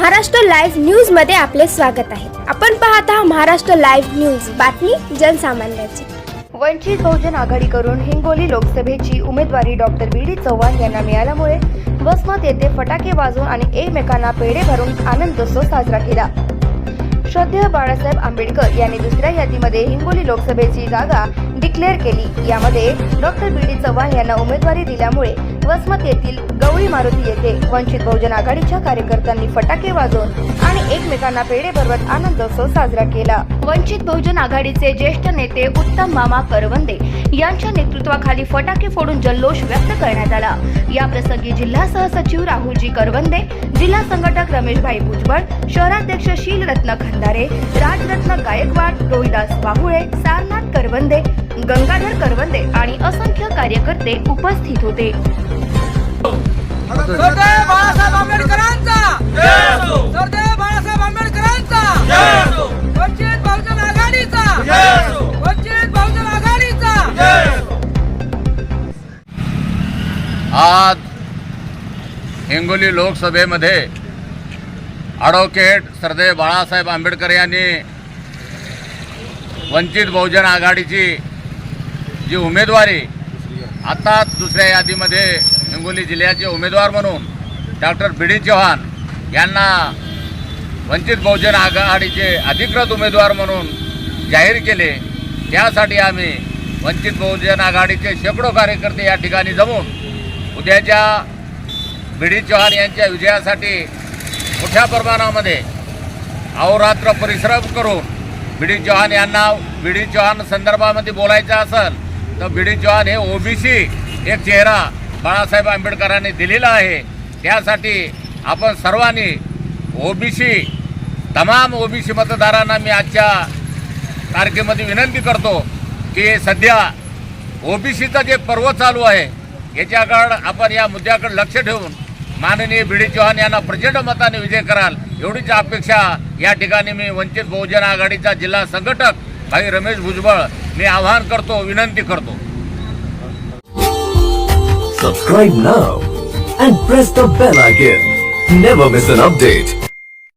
Maharashtra live न्यूजमध्ये आपले स्वागत आहे. आपण पाहत आहात महाराष्ट्र लाईव्ह न्यूज. बातमी जनसामान्याची. वंचित बहुजन आघाडीकडून हिंगोली लोकसभेची उमेदवारी डॉक्टर बी डी चव्हाण यांना मिळाल्यामुळे वसमत येथे फटाके वाजवून आणि एकमेकांना पेढे भरून आनंदोत्सव साजरा केला. श्रद्धेय बाळासाहेब आंबेडकर यांनी दुसऱ्या यादीमध्ये हिंगोली लोकसभेची जागा डिक्लेअर केली. यामध्ये डॉक्टर बी डी चव्हाण यांना उमेदवारी दिल्यामुळे वसमत येथील गवळी मारुती येथे वंचित बहुजन आघाडीच्या कार्यकर्त्यांनी फटाके वाजवून आणि एकमेकांना पेढे भरवत आनंदोत्सव साजरा केला. वंचित बहुजन आघाडीचे ज्येष्ठ नेते उत्तम मामा करवंदे यांच्या नेतृत्वाखाली फटाके फोडून जल्लोष व्यक्त करण्यात आला. या प्रसंगी जिल्हा सहसचिव राहुलजी करवंदे जिल्हा संघटक रमेशभाई भुजबळ शहराध्यक्ष शीलरत्न खंदारे राजरत्न गायकवाड रोहिदास बाहुळे सारनाथ करवंदे गंगाधर करवंदे आणि असंख्य कार्यकर्ते उपस्थित होते. बाळासाहेब आंबेडकरांचा! सरदेव बाळासाहेब आंबेडकरांचा! वंचित बहुजन आघाडीचा! वंचित बहुजन आघाडीचा! आज हिंगोली लोकसभेमध्ये ॲडव्होकेट सरदेव बाळासाहेब आंबेडकर यांनी वंचित बहुजन आघाडीची जी उमेदवारी आत्ताच दुसऱ्या यादीमध्ये हिंगोली जिल्ह्याचे उमेदवार म्हणून डॉक्टर बी डी चव्हाण यांना वंचित बहुजन आघाडीचे अधिकृत उमेदवार म्हणून जाहीर केले. त्यासाठी आम्ही वंचित बहुजन आघाडीचे शेकडो कार्यकर्ते या ठिकाणी जमून उद्याच्या बी डी चव्हाण यांच्या विजयासाठी मोठ्या प्रमाणामध्ये अहोरात्र परिश्रम करून बी डी चव्हाण यांना बी डी चव्हाण संदर्भामध्ये बोलायचं असेल तर बिडिंग डी हे ओबीसी एक चेहरा बाळासाहेब आंबेडकरांनी दिलेला आहे. त्यासाठी आपण सर्वांनी ओबीसी तमाम ओबीसी मतदारांना मी आजच्या तारखेमध्ये विनंती करतो की सध्या ओबीसीचं जे पर्व चालू आहे याच्याकडं आपण या मुद्द्याकडे लक्ष ठेवून माननीय बी डी यांना प्रचंड मताने विजय कराल एवढीच अपेक्षा या ठिकाणी मी वंचित बहुजन आघाडीचा जिल्हा संघटक भाई रमेश भुजबळ मी आवाहन करतो विनंती करतो subscribe now and press the bell icon never miss an update